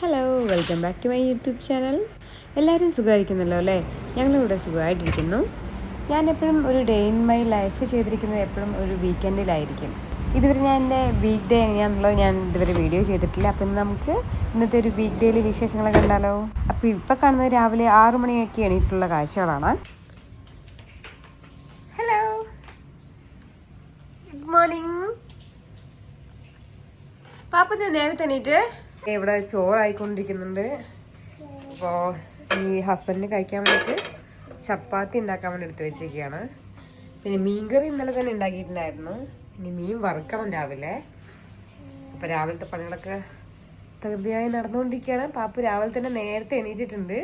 Hello welcome back to my YouTube channel എല്ലാവരും സുഖമായിരിക്കുന്നല്ലോ അല്ലേ? ഞങ്ങളിവിടെ സുഖമായിട്ടിരിക്കുന്നു. ഞാൻ എപ്പോഴും ഒരു ഡേ ഇൻ മൈ ലൈഫ് ചെയ്തിരിക്കുന്നത് എപ്പോഴും ഒരു വീക്കെൻഡിലായിരിക്കും ഇതുവരെ ഞാൻ എന്റെ വീക്ക് ഡേ എങ്ങനെയാണെന്നുള്ളത് ഞാൻ ഇതുവരെ വീഡിയോ ചെയ്തിട്ടില്ല. അപ്പം നമുക്ക് ഇന്നത്തെ ഒരു വീക്ക് ഡേയിൽ വിശേഷങ്ങൾ കണ്ടാലോ? അപ്പോൾ ഇപ്പോൾ കാണുന്നത് രാവിലെ ആറു മണിയൊക്കെ എണീറ്റുള്ള കാഴ്ചകളാണ്. ഹലോ ഗുഡ് മോർണിംഗ് പാപ്പ നേരത്തെ എണീറ്റ്? ഇവിടെ ചോറായിക്കൊണ്ടിരിക്കുന്നുണ്ട്. അപ്പോൾ ഈ ഹസ്ബൻഡിന് കഴിക്കാൻ വേണ്ടിയിട്ട് ചപ്പാത്തി ഉണ്ടാക്കാൻ വേണ്ടി എടുത്ത് വെച്ചിരിക്കുകയാണ്. പിന്നെ മീൻകറി ഇന്നലെ തന്നെ ഉണ്ടാക്കിയിട്ടുണ്ടായിരുന്നു. ഇനി മീൻ വറുക്കണം രാവിലെ. അപ്പോൾ രാവിലത്തെ പണികളൊക്കെ തകൃതിയായി നടന്നുകൊണ്ടിരിക്കുകയാണ്. പാപ്പു രാവിലെ തന്നെ നേരത്തെ എണീറ്റിട്ടുണ്ട്.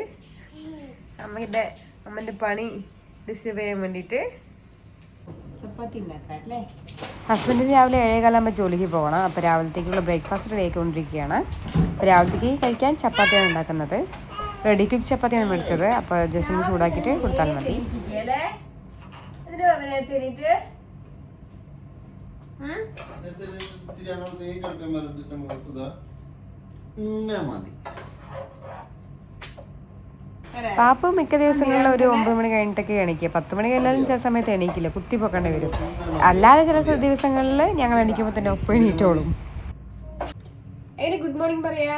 അമ്മയുടെ അമ്മന്റെ പണി ഡിസ്റ്റർബ് ചെയ്യാൻ വേണ്ടിയിട്ട്. ചപ്പാത്തി ഉണ്ടാക്കാം അല്ലേ? ഹസ്ബൻഡിന് രാവിലെ ഏഴേകാലാകുമ്പോൾ ജോലിക്ക് പോകണം. അപ്പോൾ രാവിലത്തേക്കുള്ള ബ്രേക്ക്ഫാസ്റ്റ് റെഡി ആയിക്കൊണ്ടിരിക്കുകയാണ് അപ്പോൾ രാവിലത്തേക്ക് കഴിക്കാൻ ചപ്പാത്തിയാണ് ഉണ്ടാക്കുന്നത്. റെഡി കുക്ക് ചപ്പാത്തിയാണ് മേടിച്ചത്. അപ്പോൾ ജസ്റ്റ് ഒന്ന് ചൂടാക്കിയിട്ട് കൊടുത്താൽ മതി. ഇങ്ങനെ മതി. പാപ്പ മിക്ക ദിവസങ്ങളിലും ഒരു ഒമ്പത് മണി കഴിഞ്ഞിട്ടൊക്കെ എണീക്കുക പത്ത് മണി കഴിഞ്ഞാലും ചില സമയത്ത് എണീക്കില്ല. കുത്തി പൊക്കേണ്ടി വരും. അല്ലാതെ ചില ദിവസങ്ങളിൽ ഞങ്ങൾ എണീക്കുമ്പോൾ തന്നെ ഒപ്പം എണീറ്റോളും. എങ്ങനെ ഗുഡ് മോർണിംഗ് പറയാ.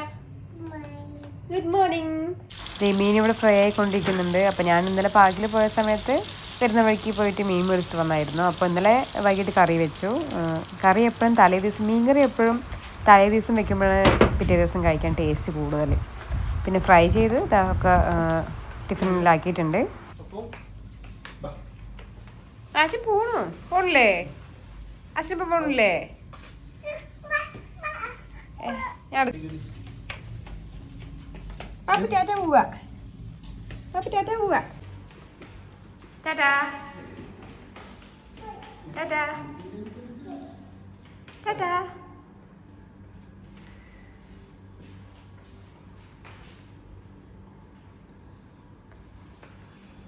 ഗുഡ് മോർണിംഗ് മീൻ ഇവിടെ ഫ്രൈ ആയിക്കൊണ്ടിരിക്കുന്നുണ്ട്. അപ്പോൾ ഞാൻ ഇന്നലെ പാർക്കിൽ പോയ സമയത്ത് വരുന്ന വഴിക്ക് പോയിട്ട് മീൻ മേടിച്ചിട്ട് വന്നായിരുന്നു. അപ്പോൾ ഇന്നലെ വൈകിട്ട് കറി വെച്ചു. കറി എപ്പോഴും തലേ ദിവസം മീൻ കറി എപ്പോഴും തലേ ദിവസം വെക്കുമ്പോൾ പിറ്റേ ദിവസം കഴിക്കാൻ ടേസ്റ്റ് കൂടുതൽ. പിന്നെ ഫ്രൈ ചെയ്ത് ഇതൊക്കെ ടിഫിനിലാക്കിയിട്ടുണ്ട്. ആശം പോണു. പോണില്ലേ? അച്ഛനിപ്പോ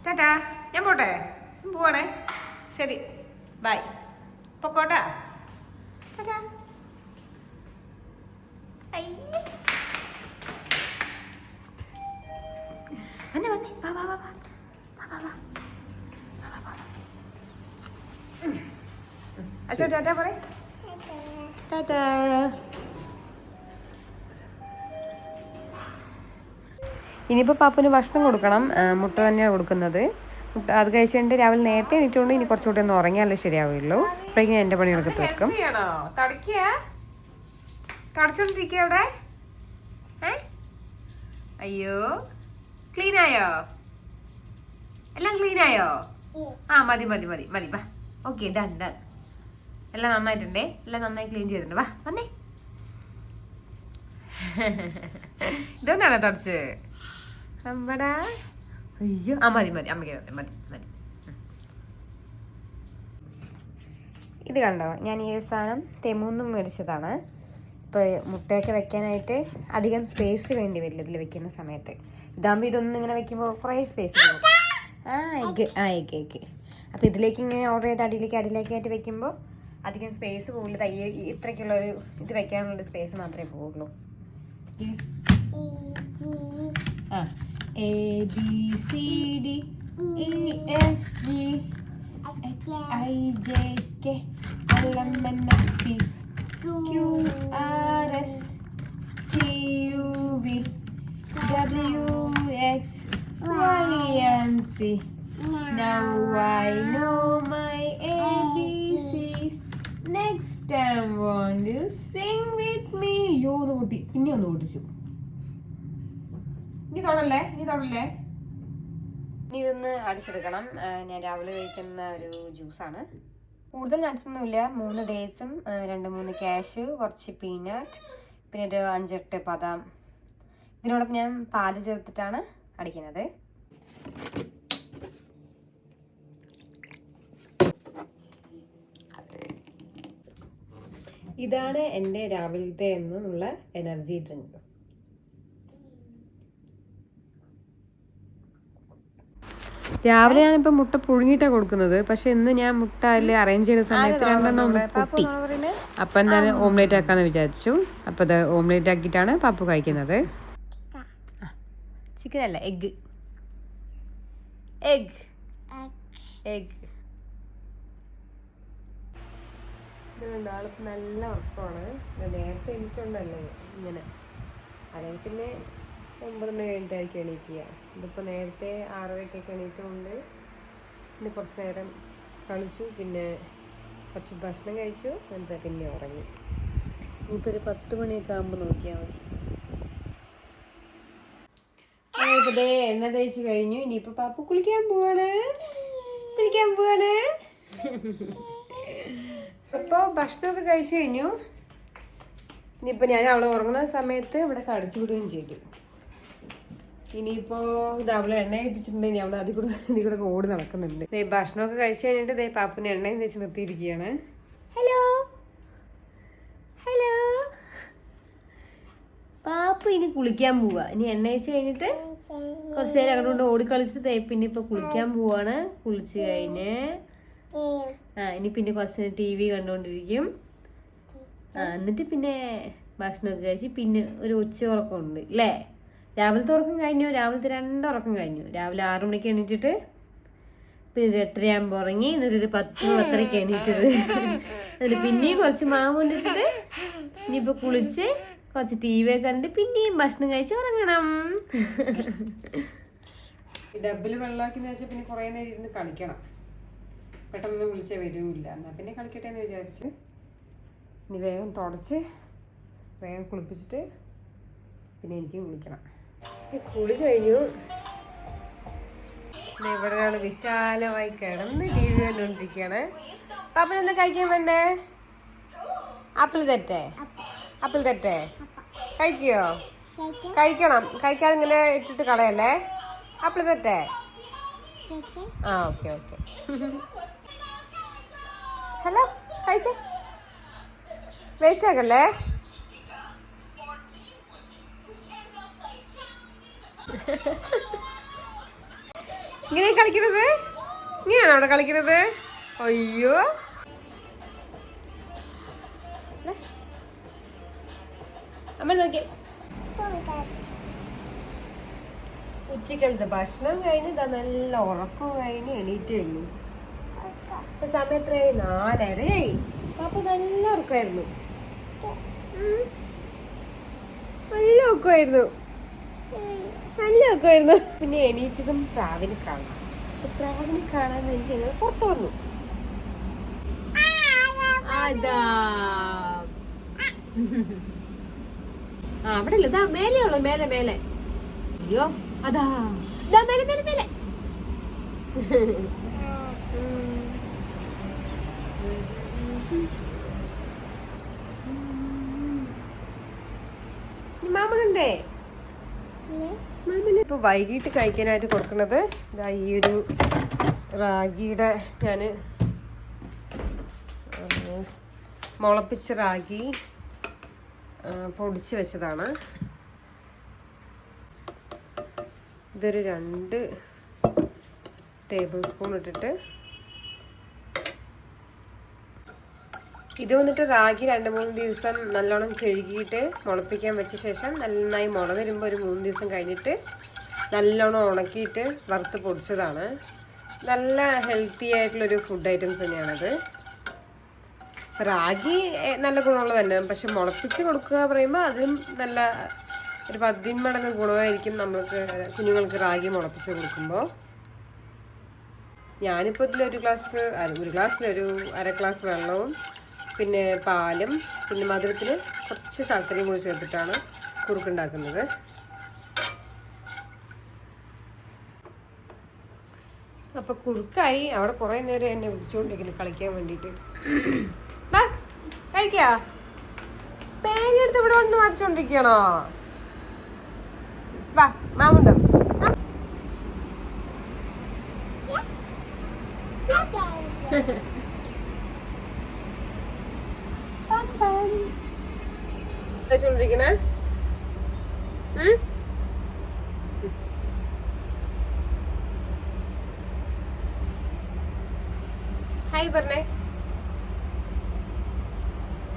ടാറ്റാ ഞാൻ പോട്ടെ പോവാണേ ശരി ബൈ പൊക്കോട്ടാ ടാറ്റാ വന്നേ വന്നേ വാ വാ വാ വാ വാ വാ വാ അച്ഛാ ടാറ്റാ പറയ് ടാറ്റാ ഇനിയിപ്പോൾ പാപ്പന് ഭക്ഷണം കൊടുക്കണം മുട്ട തന്നെയാണ് കൊടുക്കുന്നത്. മുട്ട അത് കഴിച്ചിട്ട് രാവിലെ നേരത്തെ എണീറ്റുകൊണ്ട് ഇനി കുറച്ചുകൂടി ഒന്ന് ഉറങ്ങിയാലേ ശരിയാവുള്ളൂ. അപ്പോഴേക്കും ഞാൻ എന്റെ പണികളൊക്കെ തീർക്കും. അവിടെ? അയ്യോ. ക്ലീൻ ആയോ എല്ലാം ക്ലീൻ ആയോ ആ മതി മതി മതി മതി. വാ. Okay done done. എല്ലാം നന്നായിട്ടുണ്ടേ. എല്ലാം നന്നായി ക്ലീൻ ചെയ്തിട്ടുണ്ട്. വാ വന്നേ. ഇതൊന്നാണോ തുടച്ച് അമ്പടാ. അയ്യോ. ആ മതി മതി. അമ്മയ്ക്ക് തരാം. മതി മതി. ഇത് കണ്ടോ? ഞാൻ ഈ ഒരു സാധനം തെമൂന്നും മേടിച്ചതാണ്. ഇപ്പോൾ മുട്ടയൊക്കെ വെക്കാനായിട്ട് അധികം സ്പേസ് വേണ്ടി വരില്ല ഇതിൽ വെക്കുന്ന സമയത്ത്. ഇതാകുമ്പോൾ ഇതൊന്നും ഇങ്ങനെ വെക്കുമ്പോൾ കുറേ സ്പേസ് ആ എഗ് ആ എഗ് എഗ് അപ്പോൾ ഇതിലേക്ക് ഇങ്ങനെ ഓർഡർ ചെയ്ത് അടിയിലേക്ക് അടിയിലേക്ക് ആയിട്ട് വെക്കുമ്പോൾ അധികം സ്പേസ് പോകില്ല തയ്യ ഇത്രയ്ക്കുള്ള ഒരു ഇത് വെക്കാനുള്ള സ്പേസ് മാത്രമേ പോവുള്ളൂ. ആ. A B C D E F G H I J K L M N O P Q R S T U V W X Y and Z. Now I know my ABCs. Next time, want you sing with me? You ഒന്ന് പൊട്ടി പിന്നെ ഒന്ന് പൊട്ടിച്ചു നീ തൊടല്ലേ? നീ തൊടല്ലേ? ഇതൊന്ന് അടിച്ചെടുക്കണം. ഞാൻ രാവിലെ കഴിക്കുന്ന ഒരു ജ്യൂസാണ്. കൂടുതൽ നട്ട്സൊന്നുമില്ല മൂന്ന് ഡേയ്സും രണ്ട് മൂന്ന് ക്യാഷ് കുറച്ച് പീനട്ട് പിന്നെ ഒരു അഞ്ചെട്ട് പദം ഇതിനോടൊപ്പം ഞാൻ പാൽ ചേർത്തിട്ടാണ് അടിക്കുന്നത്. ഇതാണ് എന്റെ രാവിലത്തെ എന്നുള്ള എനർജി ഡ്രിങ്ക് രാവിലെ ഞാനിപ്പോ മുട്ട പുഴുങ്ങിയിട്ടാണ് കൊടുക്കുന്നത്. പക്ഷെ ഇന്ന് ഞാൻ മുട്ട അതിൽ അറേഞ്ച് ചെയ്ത സമയത്ത് രണ്ടെണ്ണം ഒന്ന് പൊട്ടി. അപ്പൊ എന്തായാലും ഓംലേറ്റ് ആക്കാന്ന് വിചാരിച്ചു. അപ്പൊ അത് ഓംലേറ്റ് ആക്കിയിട്ടാണ് പപ്പു കഴിക്കുന്നത്. ചിക്കൻ അല്ല എഗ് എഗ് എഗ് നല്ല ഉറക്കമാണ്. ഇത് നേരത്തെ എനിക്കുണ്ടല്ലേ ഇങ്ങനെ. അല്ലെങ്കിൽ പിന്നെ ഒമ്പത് മണി കഴിഞ്ഞിട്ടായിരിക്കും എണീക്കുക. ഇതിപ്പോൾ നേരത്തെ ആറരയ്ക്കൊക്കെ എണീറ്റുകൊണ്ട് ഇന്ന് കുറച്ച് നേരം കളിച്ചു പിന്നെ കുറച്ച് ഭക്ഷണം കഴിച്ചു എന്നിട്ട് പിന്നെ ഉറങ്ങി. ഇനിയിപ്പോൾ ഒരു പത്ത് മണിയൊക്കെ ആകുമ്പോൾ നോക്കിയാൽ മതി. ഇപ്പൊ ദേ എണ്ണ തേച്ച് കഴിഞ്ഞു. ഇനിയിപ്പോൾ പാപ്പ കുളിക്കാൻ പോവാണ്. കുളിക്കാൻ പോവാണ്. അപ്പോൾ ഭക്ഷണമൊക്കെ കഴിച്ചു കഴിഞ്ഞു. ഇനിയിപ്പോൾ ഞാൻ അവളെ ഉറങ്ങുന്ന സമയത്ത് ഇവിടെ കടിച്ചു വിടുകയും ചെയ്തു. ഇനിയിപ്പോ ഇത് അവളെ എണ്ണ കഴിപ്പിച്ചിട്ടുണ്ടെങ്കിൽ ഇനി അതി അതിൽ കൂടെ ഇതിൽ കൂടെ ഓടി നടക്കുന്നുണ്ട്. ദേ ഭക്ഷണമൊക്കെ കഴിച്ചു കഴിഞ്ഞിട്ട് ദേ പാപ്പിന് എണ്ണയും തേച്ച് നിർത്തിയിരിക്കുകയാണ്. ഹലോ ഹലോ പാപ്പ ഇനി കുളിക്കാൻ പോവാ. ഇനി എണ്ണ വെച്ച് കഴിഞ്ഞിട്ട് കുറച്ച് നേരം അങ്ങോട്ട് ഓടി കളിച്ച് ദേ പിന്നെ ഇപ്പൊ കുളിക്കാൻ പോവാണ്. കുളിച്ച് കഴിഞ്ഞ്. ആ ഇനി പിന്നെ കുറച്ച് നേരം ടി വി കണ്ടുകൊണ്ടിരിക്കും ആ എന്നിട്ട് പിന്നെ ഭക്ഷണമൊക്കെ കഴിച്ച് പിന്നെ ഒരു ഉച്ച ഉറക്കമുണ്ട്. അല്ലേ രാവിലത്തെ ഉറക്കം കഴിഞ്ഞു രാവിലത്തെ രണ്ട് ഉറക്കം കഴിഞ്ഞു. രാവിലെ ആറു മണിക്ക് എണീറ്റിട്ട് പിന്നെ എട്ടരയാകുമ്പോൾ ഉറങ്ങി എന്നിട്ട് ഒരു പത്ത് പത്തരയ്ക്ക് എണീറ്റത് എന്നിട്ട് പിന്നെയും കുറച്ച് മാവ് കൊണ്ടിട്ടിട്ട് ഇനിയിപ്പോൾ കുളിച്ച് കുറച്ച് ടി വി ഒക്കെ കണ്ട് പിന്നെയും ഭക്ഷണം കഴിച്ച് ഉറങ്ങണം. ഡബിൽ വെള്ളമാക്കി വെച്ചാൽ പിന്നെ കുറേ നേരം ഇരുന്ന് കളിക്കണം. പെട്ടെന്ന് വിളിച്ചേ വരൂല്ല. എന്നാൽ പിന്നെ കളിക്കട്ടെ എന്ന് വിചാരിച്ച് ഇനി വേഗം തുടച്ച് വേഗം കുളിപ്പിച്ചിട്ട് പിന്നെ എനിക്കും കുളിക്കണം കുളി കഴിഞ്ഞു. ഇവിടെയാണ് വിശാലമായി കിടന്ന് ടി വി കണ്ടുകൊണ്ടിരിക്കുകയാണ് പാപ്പൻ എന്താ കഴിക്കാൻ വേണ്ടേ? ആപ്പിൾ തെറ്റേ ആപ്പിൾ തെറ്റേ കഴിക്കോ? കഴിക്കണം. കഴിക്കാതെ ഇങ്ങനെ ഇട്ടിട്ട് കളയല്ലേ? ആപ്പിൾ തെറ്റേ ആ ഓക്കെ ഓക്കെ. ഹലോ കഴിച്ചേ? വേസ്റ്റ് ആക്കല്ലേ? ഇങ്ങനെ കളിക്കരുത് ഇങ്ങനെയാണോ അവിടെ കളിക്കുന്നത് അയ്യോ. അമ്മ നോക്കി. ഉച്ചക്കലത്തെ ഭക്ഷണം കഴിഞ്ഞ് ഇതാ നല്ല ഉറക്കം കഴിഞ്ഞ് എണീറ്റ് കഴിഞ്ഞു ഇപ്പൊ സമയം എത്രയായി? നാലരയായി. പാപ്പ നല്ല ഉറക്കമായിരുന്നു. നല്ല ഉറക്കമായിരുന്നു. നല്ല പിന്നെ എണീറ്റതും പ്രാവിനെ കാണാം പ്രാവിനെ കാണാൻ വേണ്ടി ഞങ്ങൾ പുറത്തു വന്നു. അതാ. ആ അവിടെ ഇല്ല ഇതാ മേലെയുള്ളു മേലെ മേലെ. അയ്യോ അതാ. ഇതാ മേലെ മേലെ മേലെ. മാമനുണ്ടേ? മാമന് ഇപ്പൊ വൈകിട്ട് കഴിക്കാനായിട്ട് കൊടുക്കുന്നത് ഇതാ ഈ ഒരു റാഗിയുടെ ഞാൻ മുളപ്പിച്ച റാഗി പൊടിച്ച് വെച്ചതാണ്. ഇതൊരു രണ്ട് ടേബിൾ സ്പൂൺ ഇട്ടിട്ട് ഇത് വന്നിട്ട് റാഗി രണ്ട് മൂന്ന് ദിവസം നല്ലോണം കഴുകിയിട്ട് മുളപ്പിക്കാൻ വെച്ച ശേഷം നന്നായി മുള വരുമ്പോൾ ഒരു മൂന്ന് ദിവസം കഴിഞ്ഞിട്ട് നല്ലോണം ഉണക്കിയിട്ട് വറുത്ത് പൊടിച്ചതാണ്. നല്ല ഹെൽത്തി ആയിട്ടുള്ളൊരു ഫുഡ് ഐറ്റംസ് തന്നെയാണത്. റാഗി നല്ല ഗുണമുള്ളത് തന്നെ. പക്ഷെ മുളപ്പിച്ച് കൊടുക്കുക പറയുമ്പോൾ അതിലും നല്ല ഒരു പതിന്മടങ്ങ് ഗുണമായിരിക്കും നമ്മൾക്ക് കുഞ്ഞുങ്ങൾക്ക് റാഗി മുളപ്പിച്ച് കൊടുക്കുമ്പോൾ ഞാനിപ്പോൾ ഇതിലൊരു ഗ്ലാസ് ഒരു ഗ്ലാസ്സിലൊരു അര ഗ്ലാസ് വെള്ളവും പിന്നെ പാലും പിന്നെ മധുരത്തിൽ കുറച്ച് ശർക്കരയും കൂടി ചേർത്തിട്ടാണ് കുറുക്കുണ്ടാക്കുന്നത്. അപ്പൊ കുറുക്കായി. അവിടെ കുറെ നേരം എന്നെ വിളിച്ചുകൊണ്ടിരിക്കുന്നു കളിക്കാൻ വേണ്ടിട്ട് കഴിക്കാ? പേരെടുത്ത് ഇവിടെ വന്ന് വരച്ചോണ്ടിരിക്കണോ? വാ മാമുണ്ടോ ചെയ്തോണ്ടിരിക്കണേ ഹായ് പറഞ്ഞേ.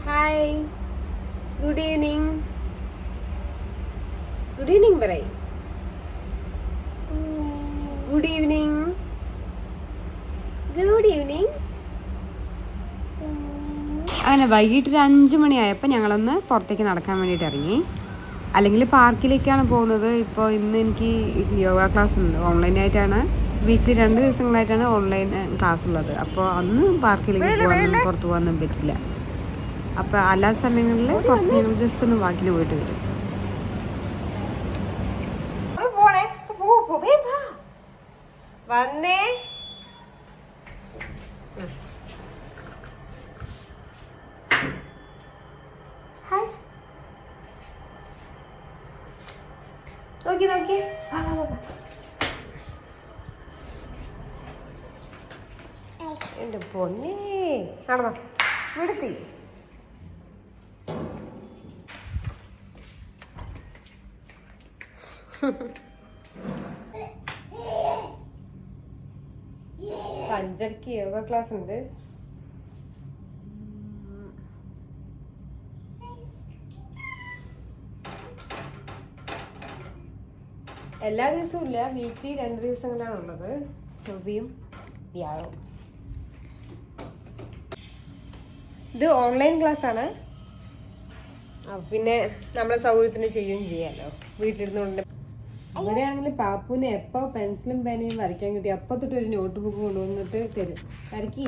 Hi good evening good evening പറയ്. ഗുഡ് ഈവനിങ് ഗുഡ് ഈവനിങ് അങ്ങനെ വൈകിട്ട് ഒരു അഞ്ച് മണിയായപ്പോൾ ഞങ്ങളൊന്ന് പുറത്തേക്ക് നടക്കാൻ വേണ്ടിയിട്ട് ഇറങ്ങി. അല്ലെങ്കിൽ പാർക്കിലേക്കാണ് പോകുന്നത്. ഇപ്പോൾ ഇന്ന് എനിക്ക് യോഗ ക്ലാസ് ഉണ്ട്. ഓൺലൈനായിട്ടാണ് വീക്കിലി രണ്ട് ദിവസങ്ങളായിട്ടാണ് ഓൺലൈൻ ക്ലാസ് ഉള്ളത്. അപ്പോൾ അന്ന് പാർക്കിലേക്ക് പോകാനൊന്നും പുറത്ത് പോകാനൊന്നും പറ്റില്ല. അപ്പോൾ അല്ലാത്ത സമയങ്ങളിൽ പുറത്ത് ഞങ്ങൾ ജസ്റ്റ് ഒന്ന് വാക്കിന് പോയിട്ട് വരും. വന്നേ ഹായ് നോക്കി നോക്കി വാ വാ വാ, വാ എന്റെ പൊന്നേ നടന്നോ വിടുത്തി. അഞ്ചരക്ക് യോഗ ക്ലാസ് ഉണ്ട്. എല്ലാ ദിവസവും ഇല്ല വീക്കിലി രണ്ട് ദിവസങ്ങളാണ് ഉള്ളത് ചൊവ്വയും വ്യാഴവും. ഇത് ഓൺലൈൻ ക്ലാസ് ആണ്. പിന്നെ നമ്മളെ സൗകര്യത്തിന് ചെയ്യുകയും ചെയ്യാമല്ലോ വീട്ടിലിരുന്നുകൊണ്ട്. ഇവിടെയാണെങ്കിൽ പാപ്പുവിന് എപ്പോ പെൻസിലും പേനയും വരയ്ക്കാൻ കിട്ടി അപ്പൊ തൊട്ട് ഒരു നോട്ട് ബുക്ക് കൊണ്ടുവന്നിട്ട് തരും. വരക്കി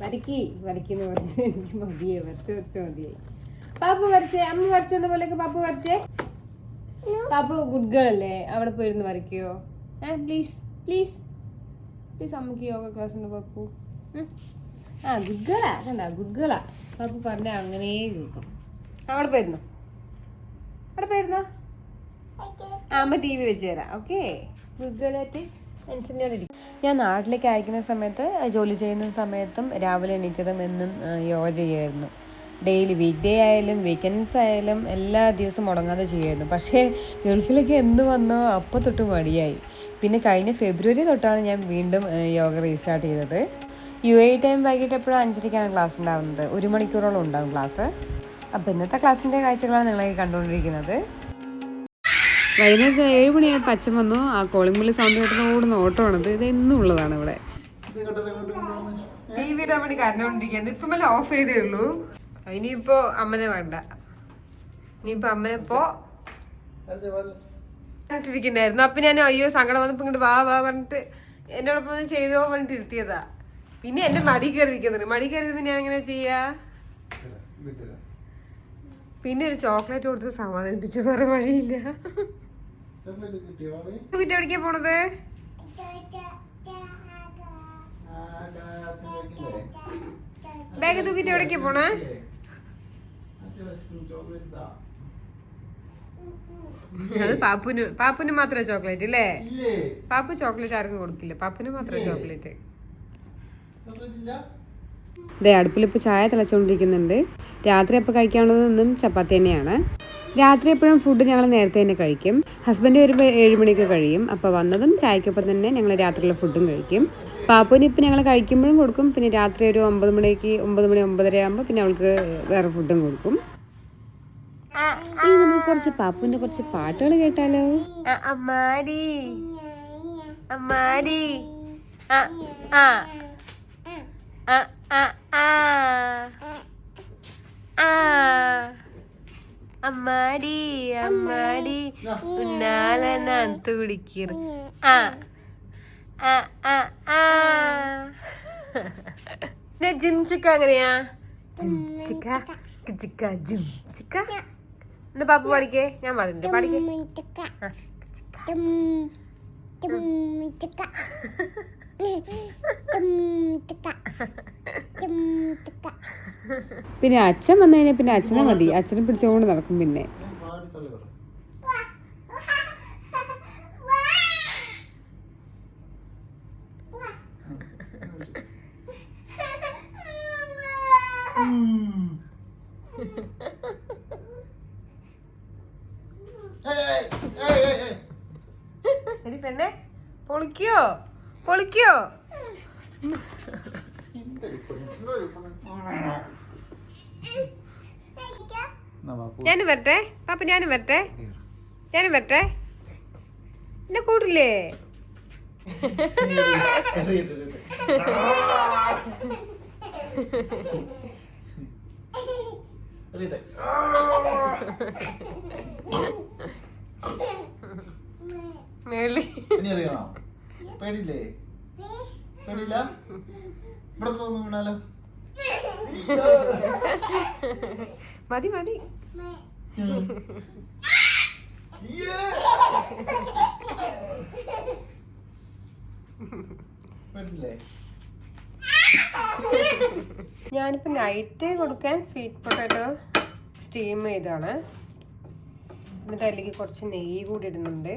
വരക്കി വരയ്ക്കുന്ന പറഞ്ഞ് എനിക്ക് മതിയെ വരച്ച് വരച്ച് മതിയായി. പാപ്പു വരച്ചേ അമ്മ വരച്ചെന്ന പോലെയൊക്കെ പാപ്പു വരച്ചേ. പാപ്പു ഗുഡ് ഗേൾ അല്ലേ? അവിടെ പോയിരുന്ന് വരയ്ക്കോ? ഏ പ്ലീസ് പ്ലീസ് പ്ലീസ് അമ്മയ്ക്ക് യോഗ ക്ലാസ് ഉണ്ട് പാപ്പു. ആ ഗുഡ് ഗേളാ കണ്ട? ഗുഡ് പാപ്പു പറഞ്ഞ അങ്ങനെ കേൾക്കും. അവിടെ പോയിരുന്നു? അവിടെ പോയിരുന്നോ? ആ അമ്മ ടി വി വെച്ച് തരാം. ഓക്കെ ഗുഡ് ഞാൻ നാട്ടിലേക്ക് അയക്കുന്ന സമയത്ത് ജോലി ചെയ്യുന്ന സമയത്തും രാവിലെ എണീറ്റതും എന്നും യോഗ ചെയ്യുമായിരുന്നു. ഡെയിലി വീക്ക് ഡേ ആയാലും വീക്കെൻഡ്സ് ആയാലും എല്ലാ ദിവസവും മുടങ്ങാതെ ചെയ്യുമായിരുന്നു. പക്ഷേ ഗൾഫിലേക്ക് എന്ത് വന്നോ അപ്പോൾ തൊട്ട് മടിയായി. പിന്നെ കഴിഞ്ഞ ഫെബ്രുവരി തൊട്ടാണ് ഞാൻ വീണ്ടും യോഗ റീസ്റ്റാർട്ട് ചെയ്തത്. യു എ ടൈം വൈകിട്ട് എപ്പോഴും അഞ്ചരയ്ക്കാണ് ക്ലാസ് ഉണ്ടാകുന്നത് ഒരു മണിക്കൂറോളം ഉണ്ടാകും ക്ലാസ് അപ്പോൾ ഇന്നത്തെ ക്ലാസ്സിന്റെ കാഴ്ചകളാണ് നിങ്ങളെ കണ്ടുകൊണ്ടിരിക്കുന്നത്. വൈകുന്നേരം ഏഴ് മണിയായപ്പോൾ അച്ഛൻ വന്നു. ആ കോളിംഗ് ബില്ല് സൗണ്ട് കേട്ടുന്ന ഓടുന്ന ഓട്ടമാണത് ഇത് എന്നും ഉള്ളതാണ് ഇവിടെ. ടി വിയുടെ കരഞ്ഞോണ്ടിരിക്കുന്നത് ഇപ്പം വല്ല ഓഫ് ചെയ്തേ ഉള്ളൂ. ഇനിയിപ്പോ അമ്മനെ വേണ്ട. ഇനിയിപ്പോ അമ്മനെ ഇട്ടിരിക്കണ്ടായിരുന്നു അപ്പൊ ഞാൻ അയ്യോ സങ്കടം വന്നപ്പോ ഇങ്ങോട്ട് വാ വാ പറഞ്ഞിട്ട് എന്നോടൊപ്പം ചെയ്തോ പറഞ്ഞിട്ട് ഇരുത്തിയതാ. പിന്നെ എന്റെ മടി കയറിയിരിക്കുന്നത് മടി കയറിയത് ഞാൻ എങ്ങനെ ചെയ്യാ? പിന്നെ ഒരു ചോക്ലേറ്റ് കൊടുത്ത് സമാധാനിപ്പിച്ചു വേറെ വഴിയില്ല. കുറ്റി എവിടേക്കാ പോണത്? ബാഗ് തൂക്കിട്ട് എവിടേക്കാ പോണേ? അത് പാപ്പുന് പാപ്പുന് മാത്രമേ ചോക്ലേറ്റ് അല്ലേ? പാപ്പു ചോക്ലേറ്റ് ആർക്കും കൊടുക്കില്ല. പാപ്പുന് മാത്രമേ ചോക്ലേറ്റ്. അതെ അടുപ്പിലിപ്പോൾ ചായ തിളച്ചുകൊണ്ടിരിക്കുന്നുണ്ട് രാത്രി അപ്പോൾ കഴിക്കാനുള്ളതൊന്നും ചപ്പാത്തി തന്നെയാണ്. രാത്രി എപ്പോഴും ഫുഡ് ഞങ്ങൾ നേരത്തെ തന്നെ കഴിക്കും. ഹസ്ബൻഡ് വരുമ്പോൾ ഏഴ് മണിക്ക് കഴിയും. അപ്പോൾ വന്നതും ചായക്കൊപ്പം തന്നെ ഞങ്ങൾ രാത്രിയിലെ ഫുഡും കഴിക്കും. പാപ്പുവിന് ഇപ്പം ഞങ്ങൾ കഴിക്കുമ്പോഴും കൊടുക്കും. പിന്നെ രാത്രി ഒരു ഒമ്പത് മണിക്ക് ഒമ്പത് മണി ഒമ്പതര ആകുമ്പോൾ പിന്നെ അവൾക്ക് വേറെ ഫുഡും കൊടുക്കും. ഇനി നമുക്ക് കുറച്ച് പാപ്പുവിന്റെ കുറച്ച് പാട്ടുകൾ കേട്ടാലോ? അമ്മാടി. അമ്മാടി. ആ ആ. ആ ആ ആ. ആ. അമ്മാടി അമ്മാടി. ഉന്നാലെ ഞാൻ തുടിക്കിറ് ആ. ആ ആ ആ. ജിം ചിക്ക എങ്ങനെയാ? ജിം ചിക്ക ചിക്ക. ജിം ചിക്ക. എന്നാ പാപ്പ പാടിക്കേ ഞാൻ പാടില്ലേ. പാടിക്കേ? ചിക്ക. പിന്നെ അച്ഛൻ വന്നു കഴിഞ്ഞാൽ പിന്നെ അച്ഛനെ മതി. അച്ഛനെ പിടിച്ചുകൊണ്ട് നടക്കും പിന്നെ. ഞാനും വരട്ടെ. പാപ്പ ഞാനും വരട്ടെ. ഞാനും വരട്ടെ. എന്നെ മേളി. ഇനി അറിയണോ പേടിയില്ലേ? ഇവിടെ വീണാലോ? മതി മതി. ഞാനിപ്പോ നൈറ്റ് കൊടുക്കാൻ സ്വീറ്റ് പൊട്ടാറ്റോ സ്റ്റീം ചെയ്താണ് എന്നിട്ട് അതിലേക്ക് കുറച്ച് നെയ്യ് കൂടി ഇടുന്നുണ്ട്.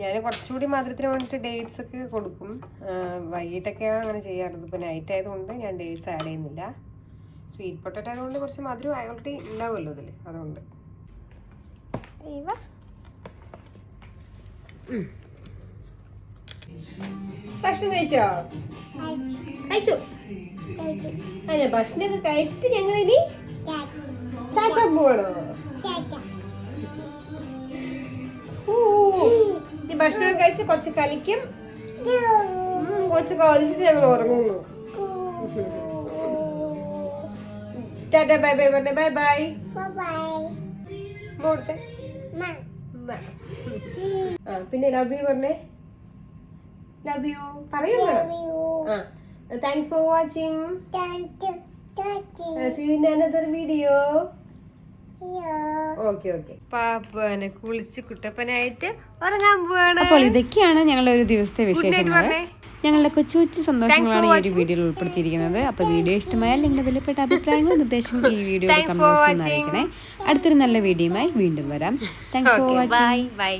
ഞാൻ കുറച്ചുകൂടി മധുരത്തിന് വേണ്ടിയിട്ട് ഡേറ്റ്സ് ഒക്കെ കൊടുക്കും. വൈകിട്ടൊക്കെയാണ് അങ്ങനെ ചെയ്യാറുള്ളത്. ഇപ്പോൾ നൈറ്റ് ആയതുകൊണ്ട് ഞാൻ ഡേറ്റ്സ് ആഡ് ചെയ്യുന്നില്ല. സ്വീറ്റ് പൊട്ടറ്റോ ആയതുകൊണ്ട് കുറച്ച് മധുരം ഓൾറെഡി ഉണ്ടാവുമല്ലോ ഇതിൽ അതുകൊണ്ട്. ഇവ. ഭക്ഷണം കഴിച്ചോ? കഴിച്ചു. അല്ല ഭക്ഷണമൊക്കെ കഴിച്ചിട്ട് ഞങ്ങൾ ഇനി പോവാണോ? ഭക്ഷണം കഴിച്ച് കൊച്ചു കളിക്കും. കൊച്ചു കളിച്ചിട്ട് ഞങ്ങൾ ഉറങ്ങുള്ളൂ ടാറ്റാ ബൈ ബൈ പറഞ്ഞ ബൈ ബൈ. മോടുത്തെ ആ പിന്നെ ലവ് യു പറഞ്ഞേ. ലവ് യു പറയൂ ആ thanks for watching see in another video okay okay. പാപ്പനെ കുളിച്ച് കുട്ടപ്പനായിട്ട് ഉറങ്ങാൻ പോവാണ്. അപ്പോൾ ഇതൊക്കെയാണ് ഞങ്ങളുടെ ഒരു ദിവസത്തെ വിശേഷങ്ങൾ. ഞങ്ങളുടെ കൊച്ചു കൊച്ചു സന്തോഷങ്ങളാണ് ഈ ഒരു വീഡിയോയിൽ ഉൾപ്പെടുത്തിയിരിക്കുന്നത്. അപ്പോൾ വീഡിയോ ഇഷ്ടമായാൽ നിങ്ങളുടെ വിലപ്പെട്ട അഭിപ്രായങ്ങളും നിർദ്ദേശങ്ങളും ഈ വീഡിയോ അറിയിക്കണേ. അടുത്തൊരു നല്ല വീഡിയോയുമായി വീണ്ടും വരാം. Thanks for watching bye bye